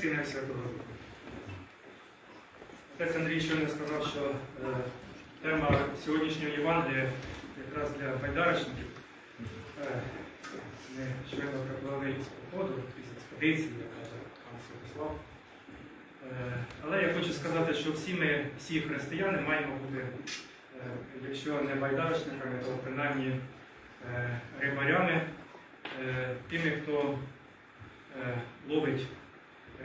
Сина і Святого Духа. Отець Андрій щойно сказав, що е, тема сьогоднішнього Євангелія якраз для байдарочників. Е, ми щойно приплили з походу, після експедиції, як каже пан Святослав. Е, але я хочу сказати, що всі ми, всі християни, маємо бути, е, якщо не байдарочниками, то принаймні е, рибарями, е, тими, хто е, ловить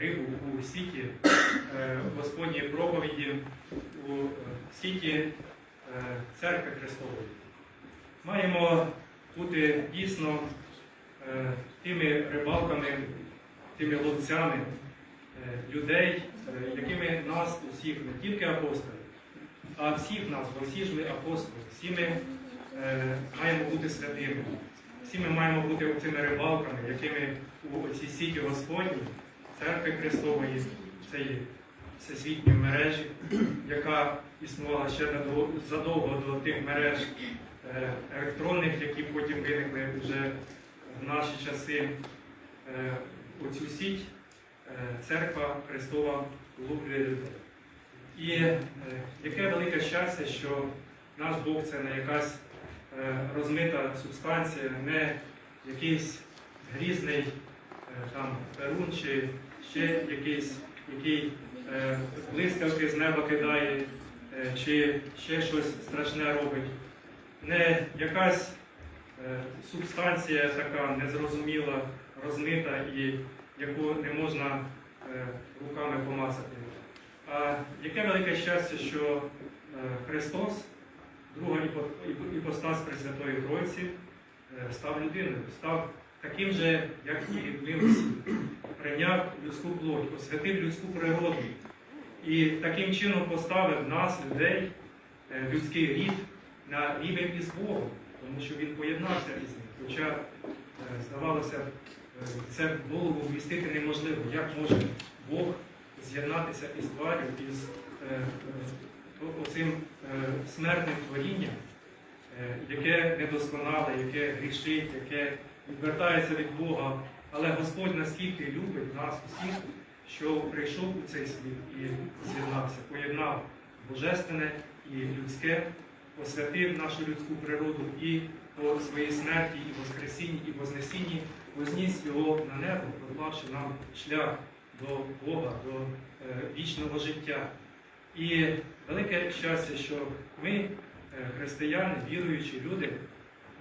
рибу у сіті е, Господньої проповіді, у е, сіті е, церкви Христової. Маємо бути дійсно тими рибалками, тими ловцями людей, якими нас усіх, не тільки апостолів, а всіх нас, бо всі ж ми апостоли, всі ми маємо бути святими. Всі ми маємо бути цими рибалками, якими у цій сіті Господній, церкви Христової, цієї всесвітньої мережі, яка існувала ще задовго до тих мереж е, електронних, які потім виникли вже в наші часи. Е, У цю сіть е, церква Христова людей. І е, яке велике щастя, що наш Бог це не якась е, розмита субстанція, не якийсь грізний е, там перун чи ще якийсь, який е, блискавки з неба кидає, е, чи ще щось страшне робить. Не якась е, субстанція така незрозуміла, розмита і яку не можна е, руками помацати. А яке велике щастя, що е, Христос, друга іпо- іпо- іпостас Пресвятої Тройці, е, став людиною, став таким же, як і ми всі, прийняв людську плоть, освятив людську природу і таким чином поставив нас, людей, е, людський рід на рівень із Богом, тому що він поєднався із ним. Хоча, е, здавалося, е, це в голову вмістити неможливо, як може Бог з'єднатися із тварю, із оцим смертним творінням, яке недосконале, яке грішить, яке відвертається від Бога. Але Господь наскільки любить нас усіх, що прийшов у цей світ і з'єднався, поєднав божественне і людське, освятив нашу людську природу і по своїй смерті, і Воскресінні, і Вознесінні возніс його на небо, проклавши нам шлях до Бога, до е, вічного життя. І велике щастя, що ми, е, християни, віруючі люди,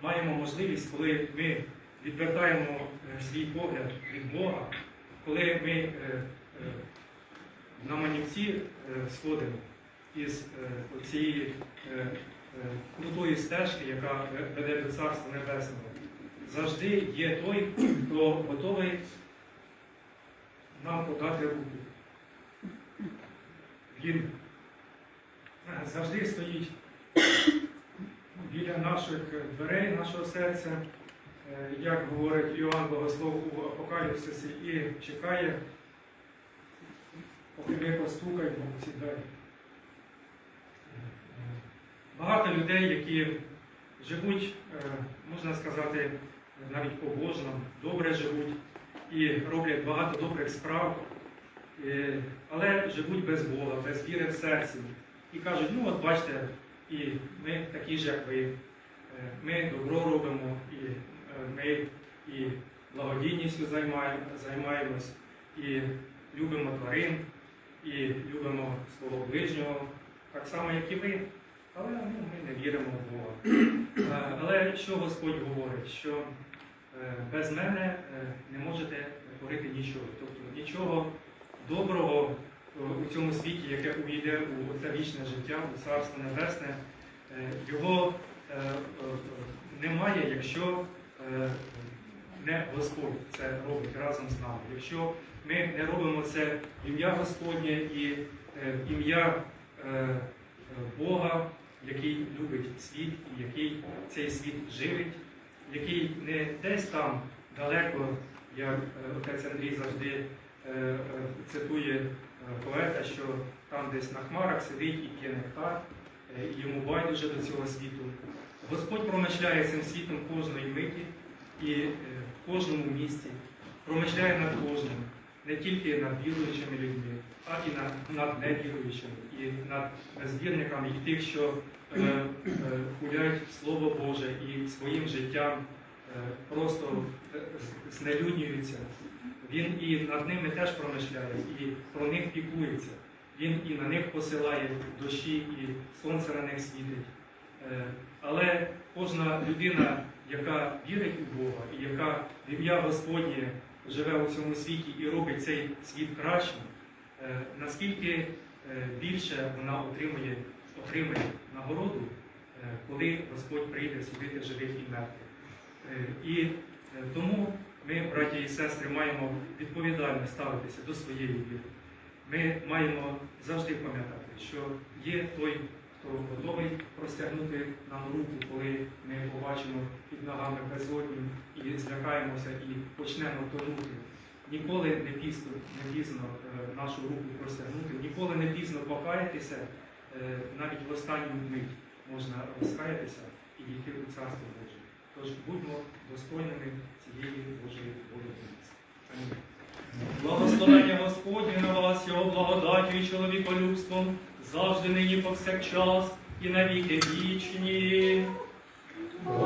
маємо можливість, коли ми відвертаємо е, свій погляд від Бога, коли ми е, е, на манівці сходимо із цієї крутої стежки, яка веде до Царства Небесного, завжди є той, хто готовий нам подати руку. Він завжди стоїть біля наших дверей, нашого серця, як говорить Іоанн Богослов у Апокаліпсисі, і чекає, поки ми постукаємо у ці. Багато людей, які живуть, е, можна сказати, навіть побожно, добре живуть і роблять багато добрих справ, е, але живуть без Бога, без віри в серці. І кажуть, ну от бачите, і ми такі ж, як ви. Е, Ми добро робимо, і е, ми і благодійністю займаємось, і любимо тварин, і любимо свого ближнього, так само, як і ви. Але ну, ми не віримо в Бога. Е, Але що Господь говорить? Що е, без мене е, не можете творити нічого. Тобто нічого доброго у цьому світі, яке увійде у це вічне життя, у Царство Небесне, його немає, якщо не Господь це робить разом з нами. Якщо ми не робимо це в ім'я Господнє і е, в ім'я е, е, Бога, який любить світ і який цей світ живить, який не десь там далеко, як е, отець Андрій завжди е, е, цитує е, поета, що там десь на хмарах сидить і п'є нектар, е, і йому байдуже до цього світу. Господь промишляє цим світом кожної миті і е, в кожному місці, промишляє над кожним. не тільки над віруючими людьми, а і над, над невіруючими, і над безвірниками, і тих, що е, е, хуляють Слово Боже і своїм життям е, просто е, знелюднюються. Він і над ними теж промишляє, і про них піклується. Він і на них посилає дощі, і сонце на них світить. Е, Але кожна людина, яка вірить у Бога, і яка в ім'я Господнє живе у цьому світі і робить цей світ кращим, е, наскільки е, більше вона отримує, отримує нагороду, е, коли Господь прийде судити живих і мертвих. І тому ми, браті і сестри, маємо відповідально ставитися до своєї віри. Ми маємо завжди пам'ятати, що є той, хто готовий простягнути нам руку, коли ми побачимо під ногами безодню і злякаємося і почнемо тонути. Ніколи не пізно, не пізно е, нашу руку простягнути, ніколи не пізно покаятися, е, навіть в останню мить можна розкаятися і дійти у Царство Боже. Тож будьмо достойними цієї Божої волі. Благословення Господнє на вас, його благодаттю і чоловіколюбством, завжди нині повсякчас і навіки вічні.